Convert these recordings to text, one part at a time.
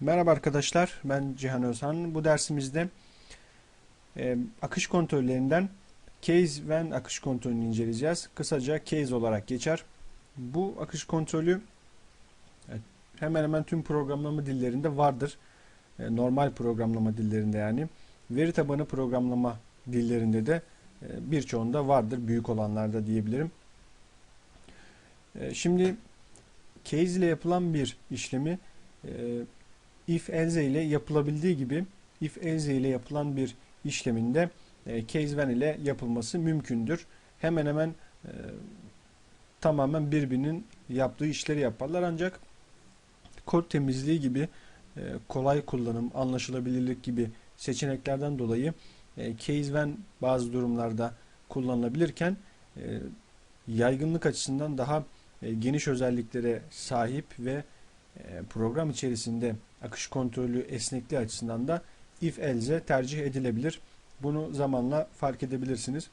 Merhaba arkadaşlar, ben Cihan Özhan. Bu dersimizde e, akış kontrollerinden case when akış kontrolünü inceleyeceğiz. Kısaca case olarak geçer. Bu akış kontrolü e, hemen hemen tüm programlama dillerinde vardır. E, normal programlama dillerinde yani. Veri tabanı programlama dillerinde de e, birçoğunda vardır. Büyük olanlarda diyebilirim. E, şimdi case ile yapılan bir işlemi e, if else ile yapılabildiği gibi if else ile yapılan bir işleminde e, case when ile yapılması mümkündür. Hemen hemen e, tamamen birbirinin yaptığı işleri yaparlar ancak kod temizliği gibi e, kolay kullanım, anlaşılabilirlik gibi seçeneklerden dolayı case when bazı durumlarda kullanılabilirken yaygınlık açısından daha geniş özelliklere sahip ve program içerisinde akış kontrolü esnekliği açısından da if else tercih edilebilir. Bunu zamanla fark edebilirsiniz.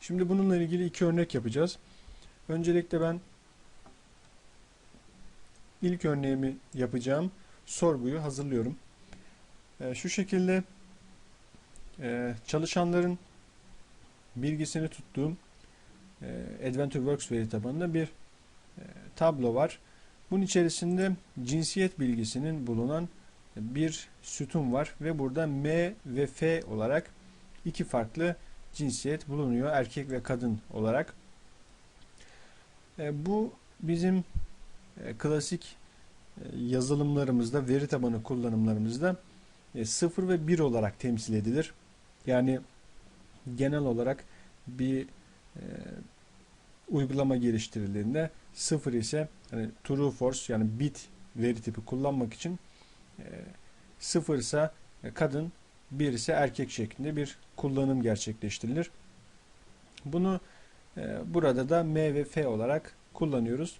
Şimdi bununla ilgili iki örnek yapacağız. Öncelikle ben ilk örneğimi yapacağım sorguyu hazırlıyorum. E, şu şekilde e, çalışanların bilgisini tuttuğum Adventure veri tabanında bir tablo var. Bunun içerisinde cinsiyet bilgisinin bulunan bir sütun var ve burada M ve F olarak iki farklı cinsiyet bulunuyor. Erkek ve kadın olarak. E, bu bizim e, klasik e, yazılımlarımızda, veri tabanı kullanımlarımızda 0 ve 1 olarak temsil edilir. Yani genel olarak bir uygulama geliştirildiğinde 0 ise hani true force yani bit veri tipi kullanmak için e, 0 ise kadın 1 ise erkek şeklinde bir kullanım gerçekleştirilir. Bunu e, burada da M ve F olarak kullanıyoruz.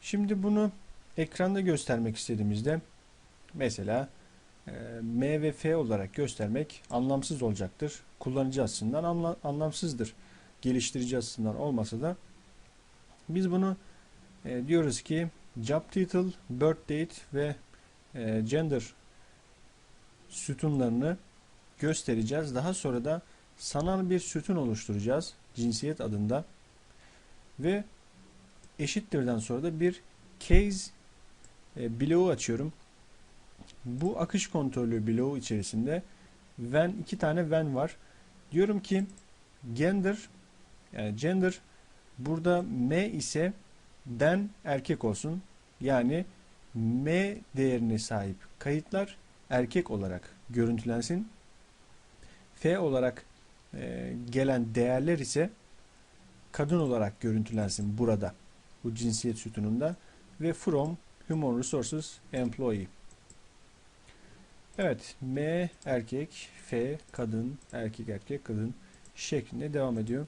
Şimdi bunu ekranda göstermek istediğimizde mesela e, M ve F olarak göstermek anlamsız olacaktır. Kullanıcı açısından anla, anlamsızdır. Geliştirici açısından olmasa da biz bunu e, diyoruz ki job title, birth date ve e, gender sütunlarını göstereceğiz. Daha sonra da sanal bir sütun oluşturacağız cinsiyet adında ve eşittirden sonra da bir case e, bloğu açıyorum. Bu akış kontrolü bloğu içerisinde when iki tane when var. Diyorum ki gender yani gender burada m ise den erkek olsun. Yani M değerine sahip kayıtlar erkek olarak görüntülensin. F olarak e, gelen değerler ise kadın olarak görüntülensin burada. Bu cinsiyet sütununda ve from Human Resources Employee. Evet, M erkek, F kadın, erkek erkek kadın şeklinde devam ediyor.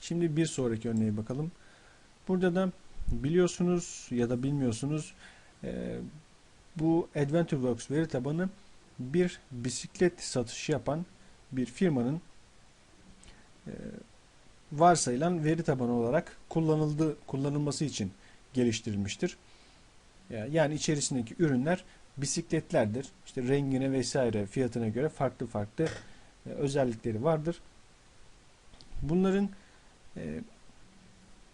Şimdi bir sonraki örneğe bakalım. Burada da biliyorsunuz ya da bilmiyorsunuz e, bu AdventureWorks veri tabanı bir bisiklet satışı yapan bir firmanın e, varsayılan veri tabanı olarak kullanıldı kullanılması için geliştirilmiştir. Yani içerisindeki ürünler bisikletlerdir. İşte rengine vesaire fiyatına göre farklı farklı e, özellikleri vardır. Bunların e,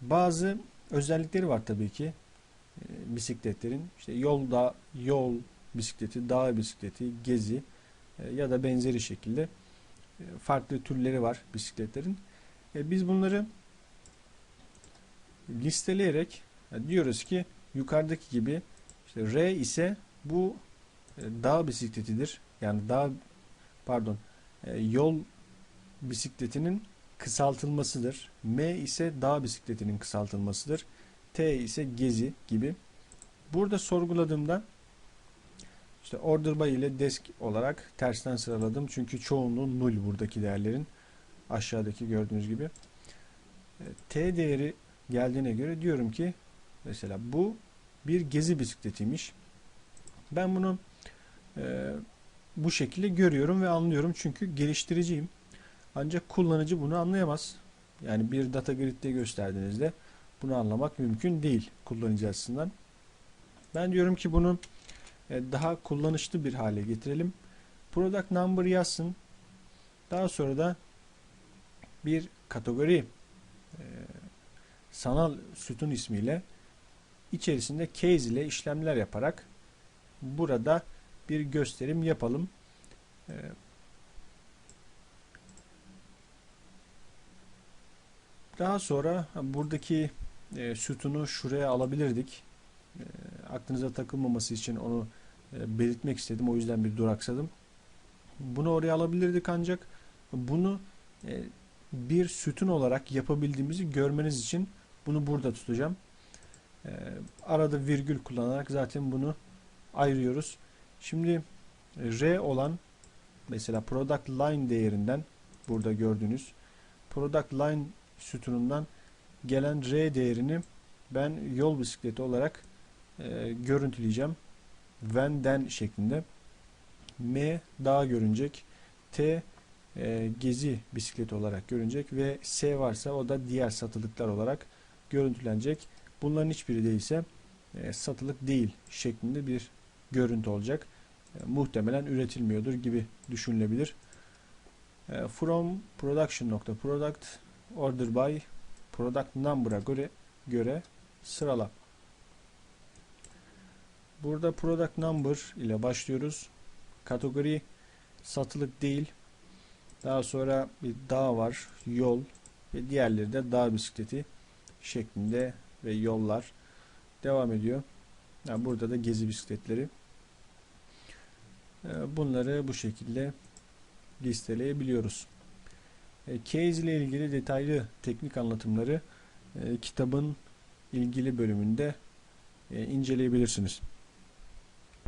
bazı özellikleri var tabii ki e, bisikletlerin. İşte yolda yol bisikleti, dağ bisikleti, gezi e, ya da benzeri şekilde e, farklı türleri var bisikletlerin. E, biz bunları listeleyerek diyoruz ki yukarıdaki gibi işte R ise bu dağ bisikletidir. Yani dağ pardon yol bisikletinin kısaltılmasıdır. M ise dağ bisikletinin kısaltılmasıdır. T ise gezi gibi. Burada sorguladığımda işte order by ile desk olarak tersten sıraladım. Çünkü çoğunluğu null buradaki değerlerin. Aşağıdaki gördüğünüz gibi. E, T değeri geldiğine göre diyorum ki mesela bu bir gezi bisikletiymiş. Ben bunu e, bu şekilde görüyorum ve anlıyorum çünkü geliştiriciyim. Ancak kullanıcı bunu anlayamaz. Yani bir data grid'de gösterdiğinizde bunu anlamak mümkün değil kullanıcı açısından. Ben diyorum ki bunu e, daha kullanışlı bir hale getirelim. Product number yazsın. Daha sonra da bir kategori e, sanal sütun ismiyle içerisinde case ile işlemler yaparak burada bir gösterim yapalım. Daha sonra buradaki e, sütunu şuraya alabilirdik. E, aklınıza takılmaması için onu e, belirtmek istedim. O yüzden bir duraksadım. Bunu oraya alabilirdik ancak bunu e, bir sütun olarak yapabildiğimizi görmeniz için bunu burada tutacağım. E, arada virgül kullanarak zaten bunu ayırıyoruz. Şimdi R olan mesela product line değerinden burada gördüğünüz product line sütunundan gelen R değerini ben yol bisikleti olarak e, görüntüleyeceğim. When'den şeklinde. M dağ görünecek. T e, gezi bisikleti olarak görünecek ve S varsa o da diğer satılıklar olarak görüntülenecek. Bunların hiçbiri değilse e, satılık değil şeklinde bir görüntü olacak. E, muhtemelen üretilmiyordur gibi düşünülebilir. E, from production nokta product order by product number'a göre göre sırala. Burada product number ile başlıyoruz. Kategori satılık değil. Daha sonra bir dağ var, yol ve diğerleri de dağ bisikleti şeklinde ve yollar devam ediyor. Yani burada da gezi bisikletleri. Ee, bunları bu şekilde listeleyebiliyoruz. E, Case ile ilgili detaylı teknik anlatımları e, kitabın ilgili bölümünde e, inceleyebilirsiniz.